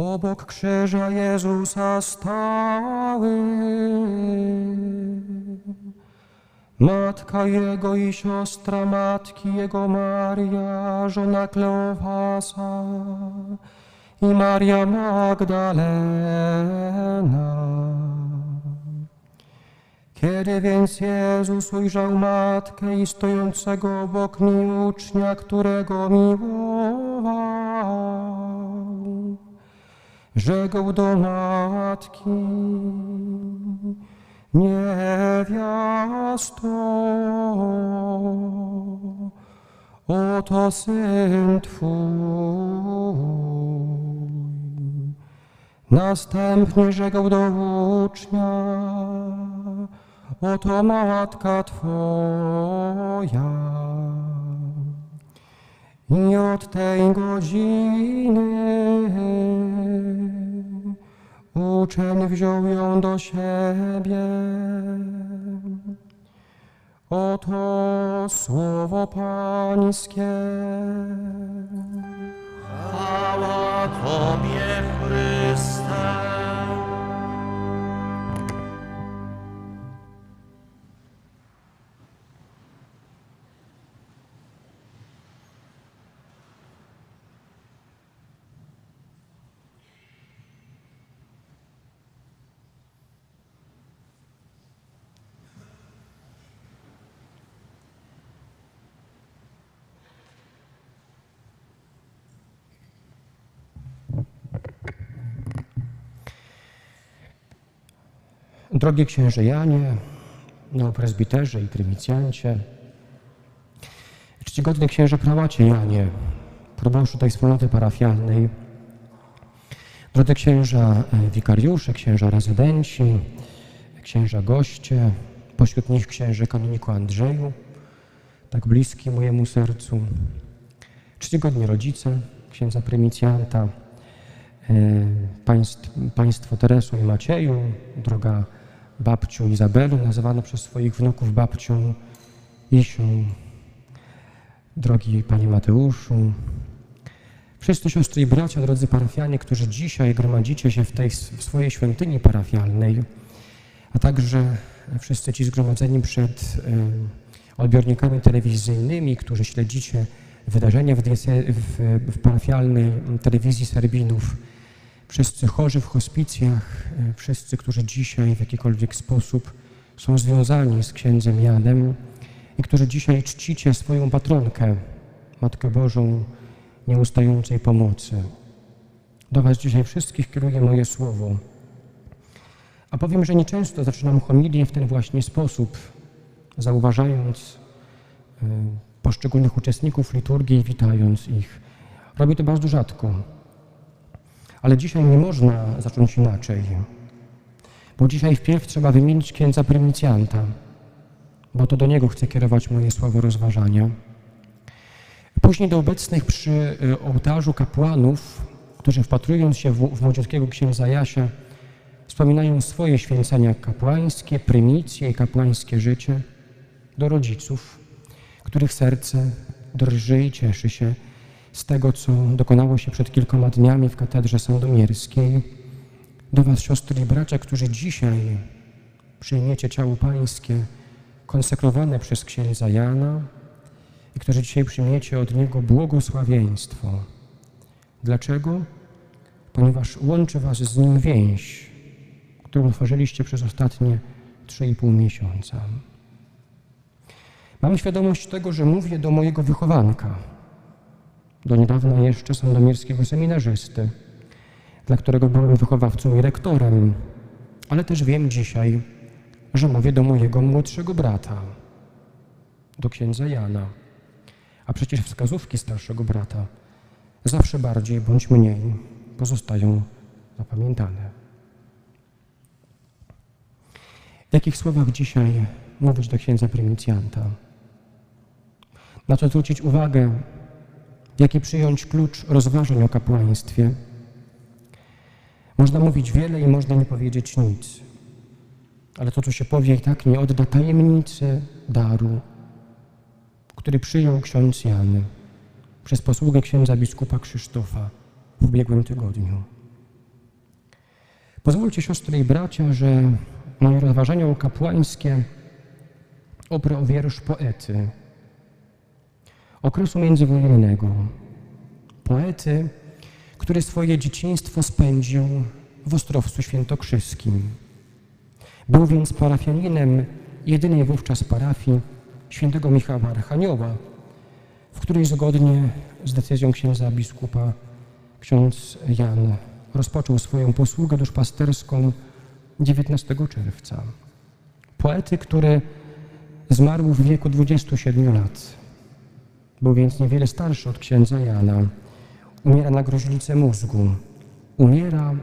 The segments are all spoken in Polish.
Obok krzyża Jezusa stały Matka Jego i siostra Matki Jego Maria, żona Kleofasa i Maria Magdalena. Kiedy więc Jezus ujrzał Matkę i stojącego obok niej ucznia, którego miłował, rzekł do matki, niewiasto, oto syn Twój. Następnie rzekł do ucznia, oto matka Twoja. I od tej godziny uczeń wziął ją do siebie. Oto słowo Pańskie. Chwała Tobie, Chryste. Drogie księże Janie, neopresbiterze i prymicyjancie, czcigodny księże prałacie Janie, proboszczu tej wspólnoty parafialnej, drodzy księża e, wikariusze, księża rezydenci, księża goście, pośród nich księże kanoniku Andrzeju, tak bliski mojemu sercu, czcigodni rodzice, księdza prymicyjanta, e, państw, państwo Teresu i Macieju, droga babciu Izabelu, nazywana przez swoich wnuków babcią Isią, drogi panie Mateuszu, wszyscy siostry i bracia, drodzy parafianie, którzy dzisiaj gromadzicie się w tej w swojej świątyni parafialnej, a także wszyscy ci zgromadzeni przed y, odbiornikami telewizyjnymi, którzy śledzicie wydarzenia w, w, w parafialnej telewizji Serbinów, wszyscy chorzy w hospicjach, y, wszyscy, którzy dzisiaj w jakikolwiek sposób są związani z księdzem Janem i którzy dzisiaj czcicie swoją patronkę, Matkę Bożą nieustającej pomocy. Do Was dzisiaj wszystkich kieruję moje słowo. A powiem, że nieczęsto zaczynam homilię w ten właśnie sposób, zauważając y, poszczególnych uczestników liturgii i witając ich. Robię to bardzo rzadko, ale dzisiaj nie można zacząć inaczej, bo dzisiaj wpierw trzeba wymienić księdza prymicyjanta, bo to do niego chcę kierować moje słowo rozważania. Później do obecnych przy y, ołtarzu kapłanów, którzy wpatrując się w, w księdza Jasia, wspominają swoje święcenia kapłańskie, prymicje i kapłańskie życie, do rodziców, których serce drży i cieszy się z tego, co dokonało się przed kilkoma dniami w katedrze sandomierskiej, do Was, siostry i bracia, którzy dzisiaj przyjmiecie ciało Pańskie konsekrowane przez księdza Jana i którzy dzisiaj przyjmiecie od Niego błogosławieństwo. Dlaczego? Ponieważ łączy Was z Nim więź, którą tworzyliście przez ostatnie 3,5 miesiąca. Mam świadomość tego, że mówię do mojego wychowanka, do niedawna jeszcze sandomierskiego seminarzysty, dla którego byłem wychowawcą i rektorem, ale też wiem dzisiaj, że mówię do mojego młodszego brata, do księdza Jana. A przecież wskazówki starszego brata zawsze bardziej bądź mniej pozostają zapamiętane. W jakich słowach dzisiaj mówić do księdza prymincjanta? Na co zwrócić uwagę, jaki przyjąć klucz rozważań o kapłaństwie? Można mówić wiele i można nie powiedzieć nic, ale to, co się powie, i tak nie odda tajemnicy daru, który przyjął ksiądz Jan przez posługę księdza biskupa Krzysztofa w ubiegłym tygodniu. Pozwólcie, siostry i bracia, że moje rozważania kapłańskie oprę o wiersz poety okresu międzywojennego. Poety, który swoje dzieciństwo spędził w Ostrowcu Świętokrzyskim. Był więc parafianinem jedynej wówczas parafii świętego Michała Archanioła, w której zgodnie z decyzją księdza biskupa ksiądz Jan rozpoczął swoją posługę duszpasterską 19 czerwca. Poety, który zmarł w wieku 27 lat. Był więc niewiele starszy od księdza Jana. Umiera na gruźlicę mózgu. Umiera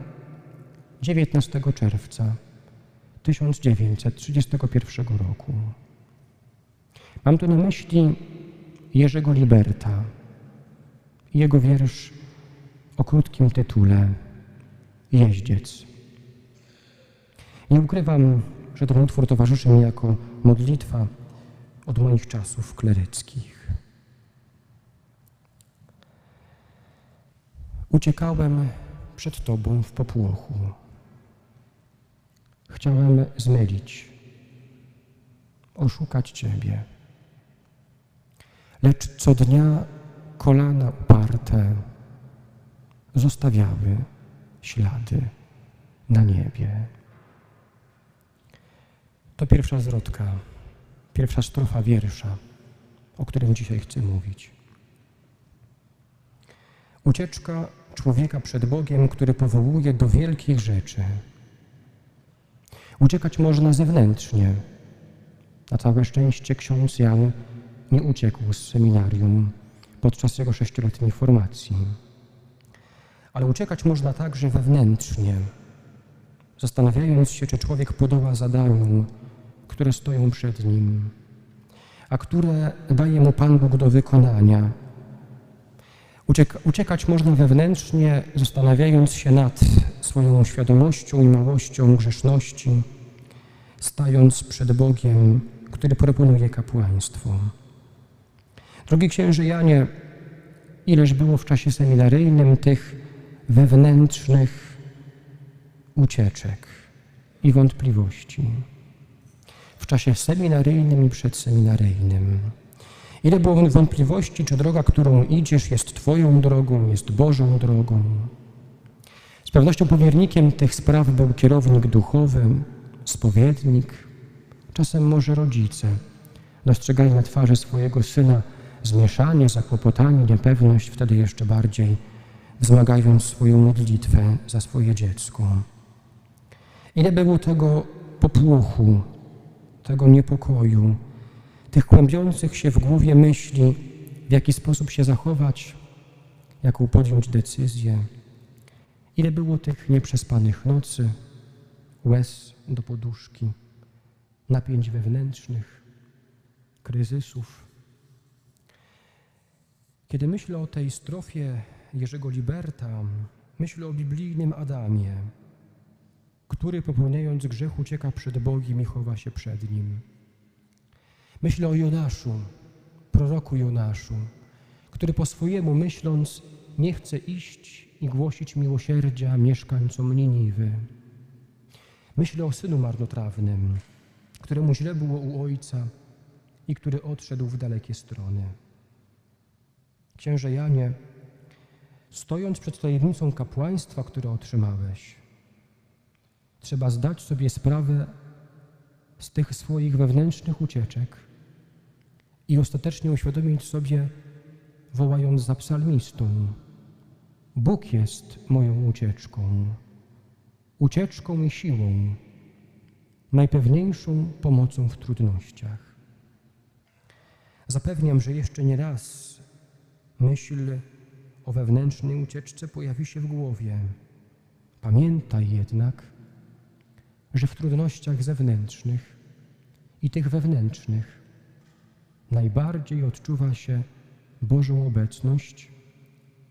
19 czerwca 1931 roku. Mam tu na myśli Jerzego Liberta i jego wiersz o krótkim tytule Jeździec. Nie ukrywam, że ten utwór towarzyszy mi jako modlitwa od moich czasów kleryckich. Uciekałem przed Tobą w popłochu. Chciałem zmylić, oszukać Ciebie. Lecz co dnia kolana uparte zostawiały ślady na niebie. To pierwsza zwrotka, pierwsza strofa wiersza, o którym dzisiaj chcę mówić. Ucieczka człowieka przed Bogiem, który powołuje do wielkich rzeczy. Uciekać można zewnętrznie. Na całe szczęście ksiądz Jan nie uciekł z seminarium podczas jego sześcioletniej formacji. Ale uciekać można także wewnętrznie, zastanawiając się, czy człowiek podoła zadaniom, które stoją przed nim, a które daje mu Pan Bóg do wykonania. Uciek uciekać można wewnętrznie, zastanawiając się nad swoją świadomością i małością grzeszności, stając przed Bogiem, który proponuje kapłaństwo. Drogi księże Janie, ileż było w czasie seminaryjnym tych wewnętrznych ucieczek i wątpliwości. W czasie seminaryjnym i przedseminaryjnym. Ile było wątpliwości, czy droga, którą idziesz, jest Twoją drogą, jest Bożą drogą. Z pewnością powiernikiem tych spraw był kierownik duchowy, spowiednik, czasem może rodzice. Dostrzegali na twarzy swojego syna zmieszanie, zakłopotanie, niepewność, wtedy jeszcze bardziej wzmagając swoją modlitwę za swoje dziecko. Ile było tego popłochu, tego niepokoju, tych kłębiących się w głowie myśli, w jaki sposób się zachować, jaką podjąć decyzję. Ile było tych nieprzespanych nocy, łez do poduszki, napięć wewnętrznych, kryzysów. Kiedy myślę o tej strofie Jerzego Liberta, myślę o biblijnym Adamie, który popełniając grzech ucieka przed Bogiem i chowa się przed Nim. Myślę o Jonaszu, proroku Jonaszu, który po swojemu myśląc nie chce iść i głosić miłosierdzia mieszkańcom Niniwy. Myślę o synu marnotrawnym, któremu źle było u ojca i który odszedł w dalekie strony. Księże Janie, stojąc przed tajemnicą kapłaństwa, które otrzymałeś, trzeba zdać sobie sprawę z tych swoich wewnętrznych ucieczek i ostatecznie uświadomić sobie, wołając za psalmistą: Bóg jest moją ucieczką, ucieczką i siłą, najpewniejszą pomocą w trudnościach. Zapewniam, że jeszcze nie raz myśl o wewnętrznej ucieczce pojawi się w głowie. Pamiętaj jednak, że w trudnościach zewnętrznych i tych wewnętrznych najbardziej odczuwa się Bożą obecność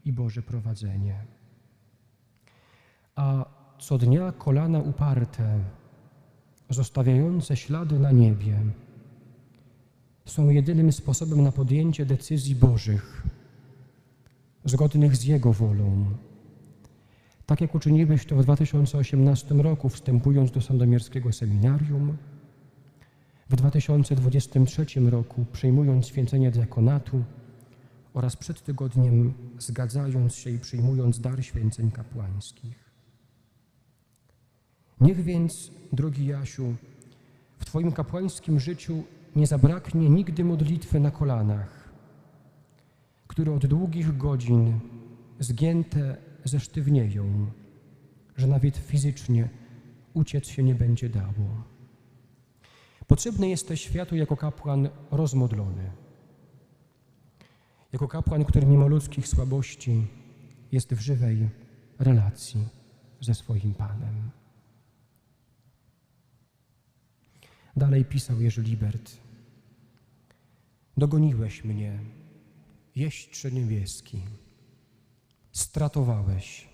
i Boże prowadzenie. A co dnia kolana uparte, zostawiające ślady na niebie, są jedynym sposobem na podjęcie decyzji Bożych, zgodnych z Jego wolą. Tak jak uczyniłeś to w 2018 roku, wstępując do Sandomierskiego Seminarium, w 2023 roku przyjmując święcenie diakonatu oraz przed tygodniem zgadzając się i przyjmując dar święceń kapłańskich. Niech więc, drogi Jasiu, w Twoim kapłańskim życiu nie zabraknie nigdy modlitwy na kolanach, które od długich godzin zgięte zesztywnieją, że nawet fizycznie uciec się nie będzie dało. Potrzebny jesteś światu jako kapłan rozmodlony, jako kapłan, który mimo ludzkich słabości jest w żywej relacji ze swoim Panem. Dalej pisał Jerzy Libert. Dogoniłeś mnie, jeźdźcze niebieski. Stratowałeś,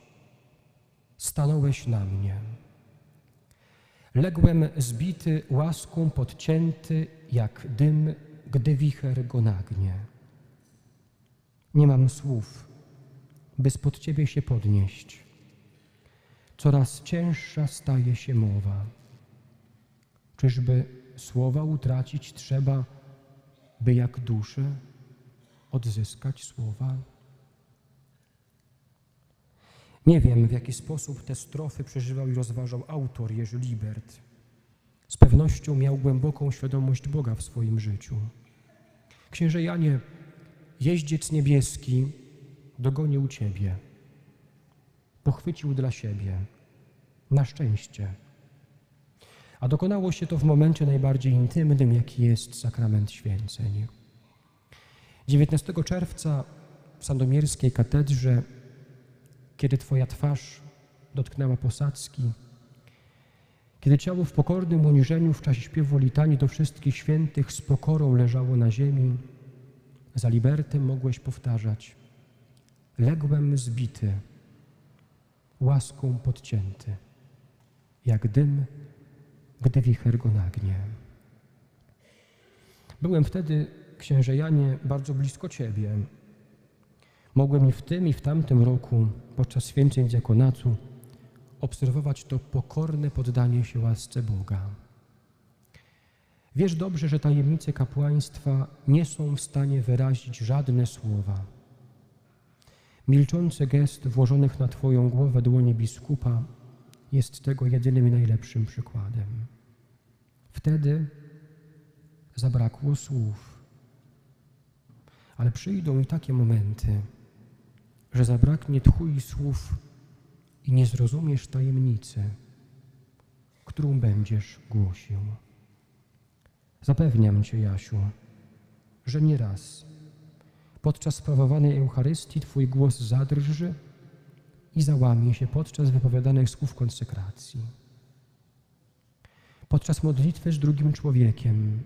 stanąłeś na mnie. Ległem zbity, łaską podcięty, jak dym, gdy wicher go nagnie. Nie mam słów, by spod Ciebie się podnieść. Coraz cięższa staje się mowa. Czyżby słowa utracić trzeba, by jak duszę odzyskać słowa? Nie wiem, w jaki sposób te strofy przeżywał i rozważał autor Jerzy Libert. Z pewnością miał głęboką świadomość Boga w swoim życiu. Księże Janie, jeździec niebieski dogonił Ciebie. Pochwycił dla siebie. Na szczęście. A dokonało się to w momencie najbardziej intymnym, jaki jest sakrament święceń. 19 czerwca w Sandomierskiej katedrze kiedy Twoja twarz dotknęła posadzki, kiedy ciało w pokornym uniżeniu w czasie śpiewu litanii do wszystkich świętych z pokorą leżało na ziemi, za libertem mogłeś powtarzać Ległem zbity, łaską podcięty, jak dym, gdy wicher go nagnie. Byłem wtedy, księże Janie, bardzo blisko Ciebie, Mogłem i w tym, i w tamtym roku, podczas święceń diakonatu, obserwować to pokorne poddanie się łasce Boga. Wiesz dobrze, że tajemnice kapłaństwa nie są w stanie wyrazić żadne słowa. Milczący gest włożonych na Twoją głowę dłonie biskupa jest tego jedynym i najlepszym przykładem. Wtedy zabrakło słów. Ale przyjdą i takie momenty, że zabraknie tchu i słów i nie zrozumiesz tajemnicy, którą będziesz głosił. Zapewniam Cię, Jasiu, że nie raz podczas sprawowanej Eucharystii Twój głos zadrży i załamie się podczas wypowiadanych słów konsekracji. Podczas modlitwy z drugim człowiekiem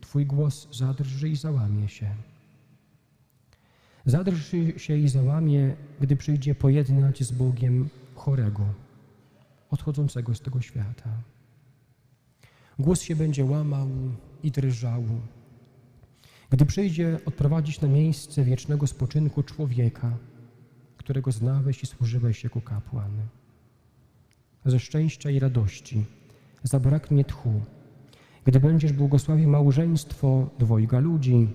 Twój głos zadrży i załamie się. Zadrży się i załamie, gdy przyjdzie pojednać z Bogiem chorego, odchodzącego z tego świata. Głos się będzie łamał i drżał. Gdy przyjdzie odprowadzić na miejsce wiecznego spoczynku człowieka, którego znałeś i służyłeś jako kapłan. Ze szczęścia i radości zabraknie tchu, gdy będziesz błogosławił małżeństwo dwojga ludzi,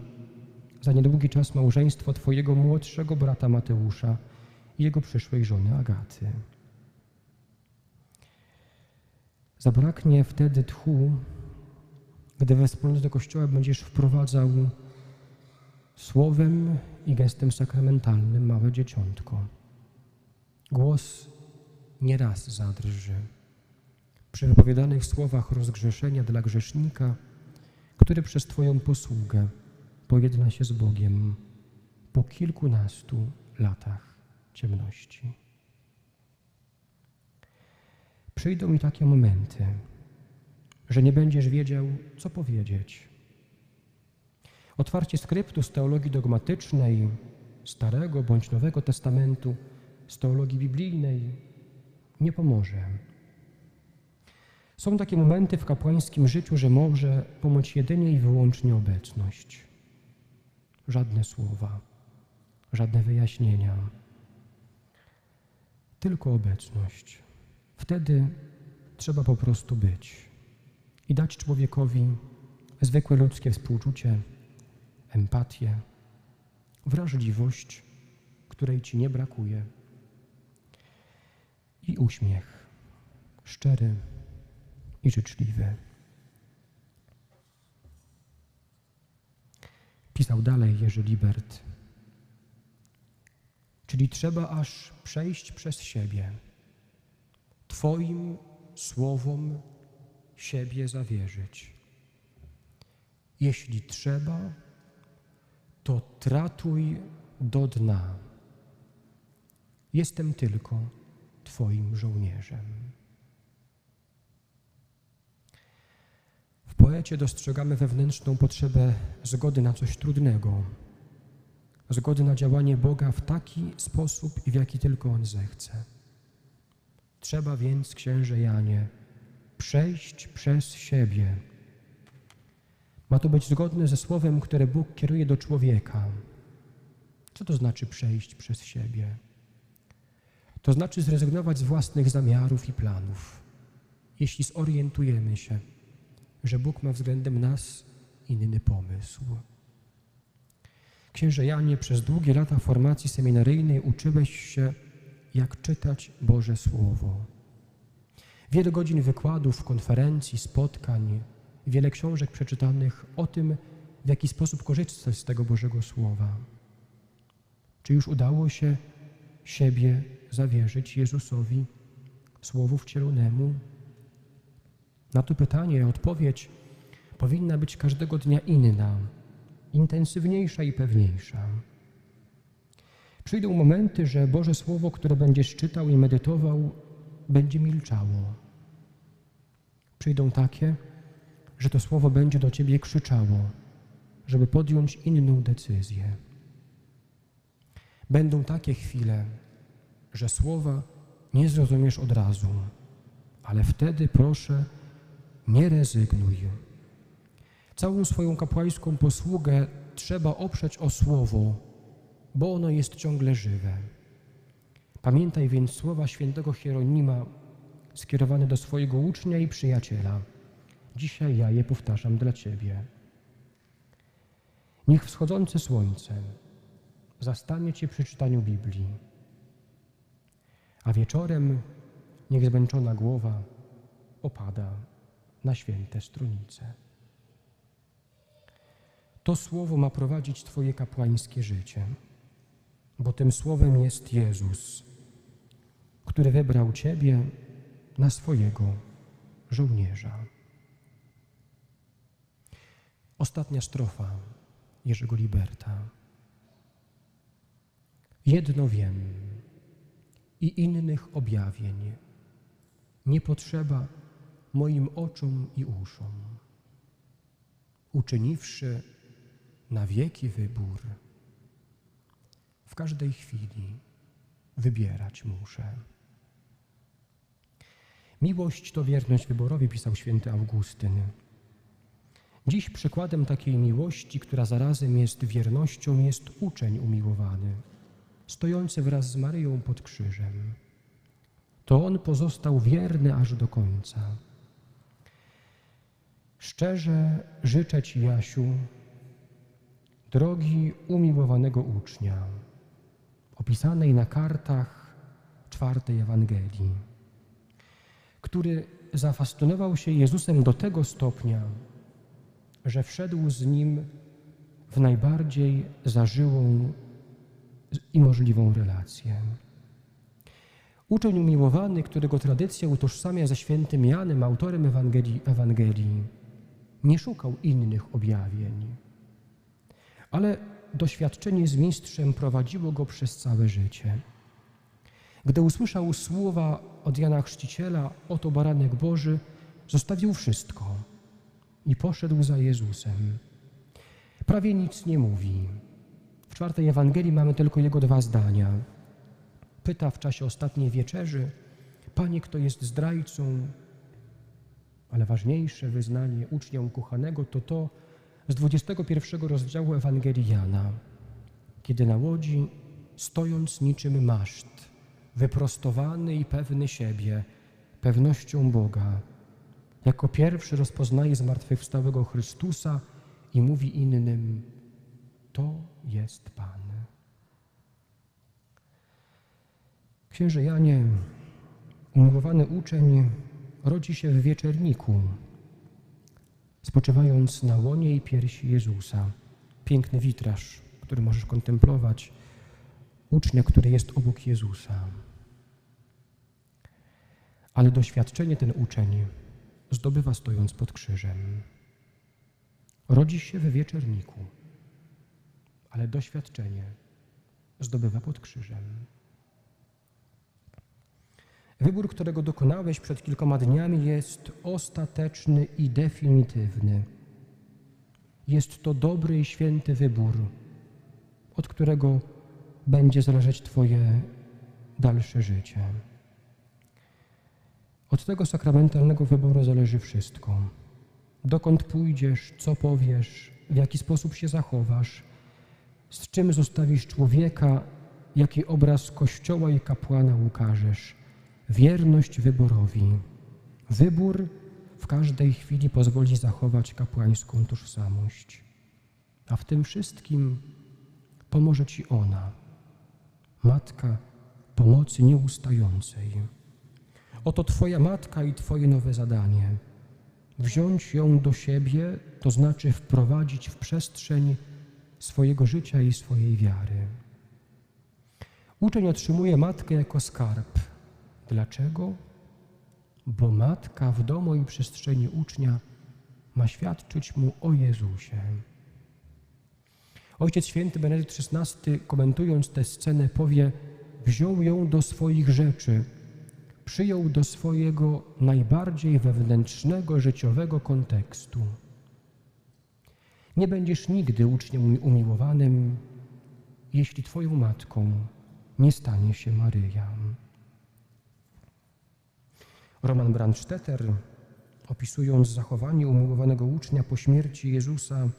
za niedługi czas małżeństwo Twojego młodszego brata Mateusza i jego przyszłej żony Agaty. Zabraknie wtedy tchu, gdy we wspólnocie do Kościoła będziesz wprowadzał słowem i gestem sakramentalnym małe dzieciątko. Głos nieraz zadrży. Przy wypowiadanych słowach rozgrzeszenia dla grzesznika, który przez Twoją posługę pojedna się z Bogiem po kilkunastu latach. ciemności. Przyjdą mi takie momenty, że nie będziesz wiedział, co powiedzieć. Otwarcie skryptu z teologii dogmatycznej, Starego bądź Nowego Testamentu, z teologii biblijnej nie pomoże. Są takie momenty w kapłańskim życiu, że może pomóc jedynie i wyłącznie obecność. Żadne słowa, żadne wyjaśnienia, tylko obecność. Wtedy trzeba po prostu być i dać człowiekowi zwykłe ludzkie współczucie, empatię, wrażliwość, której ci nie brakuje, i uśmiech szczery i życzliwy. Pisał dalej Jerzy Libert. Czyli trzeba aż przejść przez siebie, Twoim słowom siebie zawierzyć. Jeśli trzeba, to tratuj do dna. Jestem tylko Twoim żołnierzem. Poecie dostrzegamy wewnętrzną potrzebę zgody na coś trudnego, zgody na działanie Boga w taki sposób i w jaki tylko On zechce. Trzeba więc, księże Janie, przejść przez siebie. Ma to być zgodne ze słowem, które Bóg kieruje do człowieka. Co to znaczy przejść przez siebie? To znaczy zrezygnować z własnych zamiarów i planów, jeśli zorientujemy się, że Bóg ma względem nas inny pomysł. Księże Janie, przez długie lata formacji seminaryjnej uczyłeś się, jak czytać Boże Słowo. Wiele godzin wykładów, konferencji, spotkań, wiele książek przeczytanych o tym, w jaki sposób korzystać z tego Bożego Słowa. Czy już udało się siebie zawierzyć Jezusowi, Słowu wcielonemu? Na to pytanie odpowiedź powinna być każdego dnia inna, intensywniejsza i pewniejsza. Przyjdą momenty, że Boże Słowo, które będziesz czytał i medytował, będzie milczało. Przyjdą takie, że to Słowo będzie do Ciebie krzyczało, żeby podjąć inną decyzję. Będą takie chwile, że słowa nie zrozumiesz od razu, ale wtedy proszę, nie rezygnuj. Całą swoją kapłańską posługę trzeba oprzeć o słowo, bo ono jest ciągle żywe. Pamiętaj więc słowa świętego Hieronima skierowane do swojego ucznia i przyjaciela. Dzisiaj ja je powtarzam dla Ciebie. Niech wschodzące słońce zastanie Cię przy czytaniu Biblii, a wieczorem niech zmęczona głowa opada na święte strunice. To słowo ma prowadzić Twoje kapłańskie życie, bo tym słowem jest Jezus, który wybrał Ciebie na swojego żołnierza. Ostatnia strofa Jerzego Liberta. Jedno wiem i innych objawień nie potrzeba moim oczom i uszom. Uczyniwszy na wieki wybór, w każdej chwili wybierać muszę. Miłość to wierność wyborowi, pisał święty Augustyn. Dziś przykładem takiej miłości, która zarazem jest wiernością, jest uczeń umiłowany, stojący wraz z Maryją pod krzyżem. To on pozostał wierny aż do końca. Szczerze życzę Ci, Jasiu, drogi umiłowanego ucznia, opisanej na kartach czwartej Ewangelii, który zafascynował się Jezusem do tego stopnia, że wszedł z Nim w najbardziej zażyłą i możliwą relację. Uczeń umiłowany, którego tradycja utożsamia ze świętym Janem, autorem Ewangelii, Ewangelii nie szukał innych objawień, ale doświadczenie z mistrzem prowadziło go przez całe życie. Gdy usłyszał słowa od Jana Chrzciciela, oto baranek Boży, zostawił wszystko i poszedł za Jezusem. Prawie nic nie mówi. W czwartej Ewangelii mamy tylko jego dwa zdania. Pyta w czasie ostatniej wieczerzy, Panie, kto jest zdrajcą? Ale ważniejsze wyznanie uczniom kochanego to to z 21 rozdziału Ewangelii Jana, kiedy na łodzi, stojąc niczym maszt, wyprostowany i pewny siebie, pewnością Boga, jako pierwszy rozpoznaje zmartwychwstałego Chrystusa i mówi innym: To jest Pan. Księże Janie, umiłowany uczeń, rodzi się w wieczerniku, spoczywając na łonie i piersi Jezusa. Piękny witraż, który możesz kontemplować, ucznia, który jest obok Jezusa. Ale doświadczenie ten uczeń zdobywa stojąc pod krzyżem. Rodzi się w wieczerniku, ale doświadczenie zdobywa pod krzyżem. Wybór, którego dokonałeś przed kilkoma dniami, jest ostateczny i definitywny. Jest to dobry i święty wybór, od którego będzie zależeć Twoje dalsze życie. Od tego sakramentalnego wyboru zależy wszystko. Dokąd pójdziesz, co powiesz, w jaki sposób się zachowasz, z czym zostawisz człowieka, jaki obraz Kościoła i kapłana ukażesz. Wierność wyborowi. Wybór w każdej chwili pozwoli zachować kapłańską tożsamość. A w tym wszystkim pomoże Ci ona, Matka pomocy nieustającej. Oto Twoja matka i Twoje nowe zadanie. Wziąć ją do siebie, to znaczy wprowadzić w przestrzeń swojego życia i swojej wiary. Uczeń otrzymuje matkę jako skarb. Dlaczego? Bo matka w domu i przestrzeni ucznia ma świadczyć mu o Jezusie. Ojciec święty Benedykt XVI, komentując tę scenę, powie: Wziął ją do swoich rzeczy, przyjął do swojego najbardziej wewnętrznego, życiowego kontekstu. Nie będziesz nigdy uczniem umiłowanym, jeśli Twoją matką nie stanie się Maryja. Roman Brandstetter, opisując zachowanie umiłowanego ucznia po śmierci Jezusa,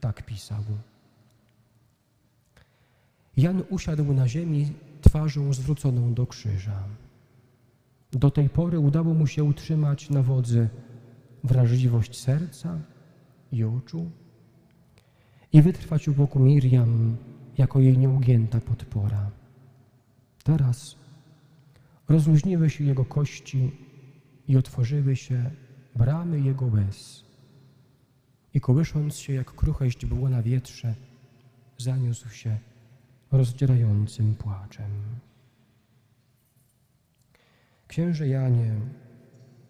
tak pisał. Jan usiadł na ziemi twarzą zwróconą do krzyża. Do tej pory udało mu się utrzymać na wodzy wrażliwość serca i oczu i wytrwać u boku Miriam jako jej nieugięta podpora. Teraz rozluźniły się jego kości i otworzyły się bramy jego łez. I kołysząc się jak kruchość było na wietrze, zaniósł się rozdzierającym płaczem. Księże Janie,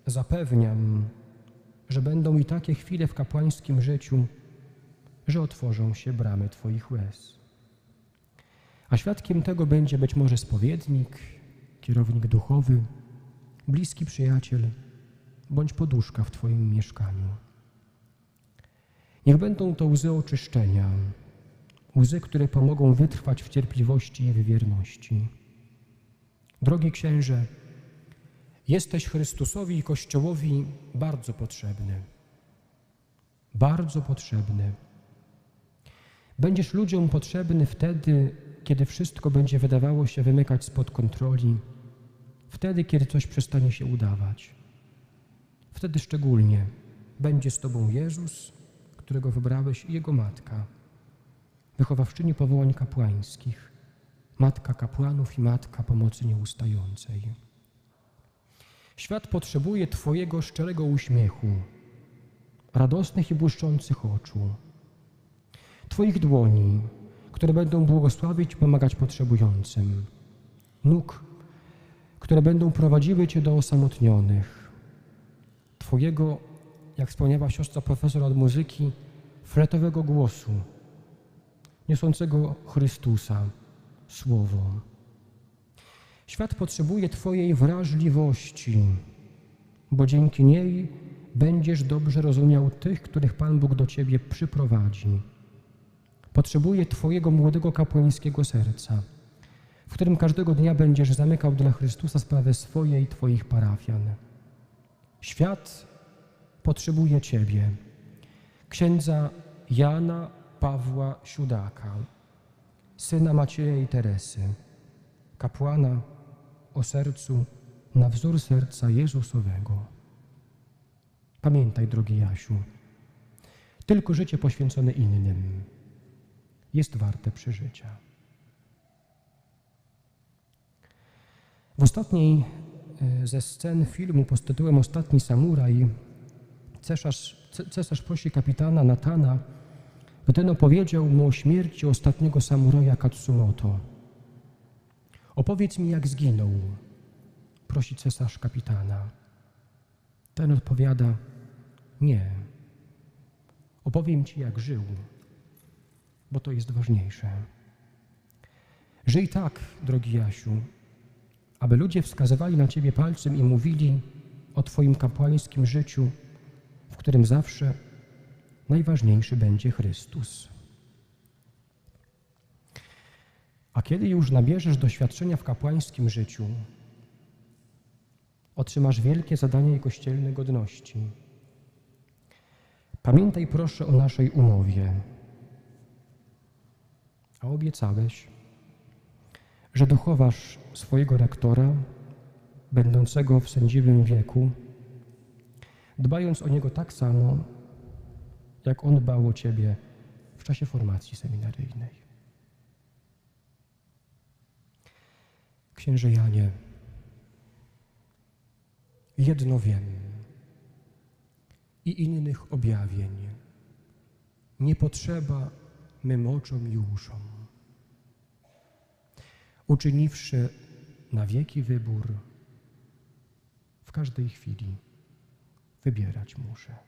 zapewniam, że będą i takie chwile w kapłańskim życiu, że otworzą się bramy Twoich łez. A świadkiem tego będzie być może spowiednik, kierownik duchowy, bliski przyjaciel bądź poduszka w Twoim mieszkaniu. Niech będą to łzy oczyszczenia, łzy, które pomogą wytrwać w cierpliwości i w wierności. Drogi księże, jesteś Chrystusowi i Kościołowi bardzo potrzebny. Bardzo potrzebny. Będziesz ludziom potrzebny wtedy, kiedy wszystko będzie wydawało się wymykać spod kontroli, wtedy, kiedy coś przestanie się udawać. Wtedy szczególnie będzie z Tobą Jezus, którego wybrałeś, i Jego Matka, wychowawczyni powołań kapłańskich, Matka kapłanów i Matka pomocy nieustającej. Świat potrzebuje Twojego szczerego uśmiechu, radosnych i błyszczących oczu, Twoich dłoni, które będą błogosławić i pomagać potrzebującym, nóg, które będą prowadziły Cię do osamotnionych, Twojego, jak wspomniała siostra profesor od muzyki, fletowego głosu, niosącego Chrystusa, Słowo. Świat potrzebuje Twojej wrażliwości, bo dzięki niej będziesz dobrze rozumiał tych, których Pan Bóg do Ciebie przyprowadzi. Potrzebuje Twojego młodego kapłańskiego serca, w którym każdego dnia będziesz zamykał dla Chrystusa sprawę swojej i Twoich parafian. Świat potrzebuje Ciebie, księdza Jana Pawła Siudaka, syna Macieja i Teresy, kapłana o sercu na wzór serca Jezusowego. Pamiętaj, drogi Jasiu, tylko życie poświęcone innym jest warte przeżycia. W ostatniej e, ze scen filmu pod tytułem Ostatni samuraj cesarz, ce- cesarz prosi kapitana Natana, by ten opowiedział mu o śmierci ostatniego samuraja Katsumoto. Opowiedz mi, jak zginął, prosi cesarz kapitana. Ten odpowiada, nie. Opowiem ci, jak żył, bo to jest ważniejsze. Żyj tak, drogi Jasiu, aby ludzie wskazywali na ciebie palcem i mówili o twoim kapłańskim życiu, w którym zawsze najważniejszy będzie Chrystus. A kiedy już nabierzesz doświadczenia w kapłańskim życiu, otrzymasz wielkie zadanie i kościelne godności. Pamiętaj proszę o naszej umowie. A obiecałeś, że dochowasz swojego rektora, będącego w sędziwym wieku, dbając o niego tak samo, jak on dbał o ciebie w czasie formacji seminaryjnej. Księże Janie, jedno wiem i innych objawień nie potrzeba mym oczom i uszom. Uczyniwszy na wieki wybór, w każdej chwili wybierać muszę.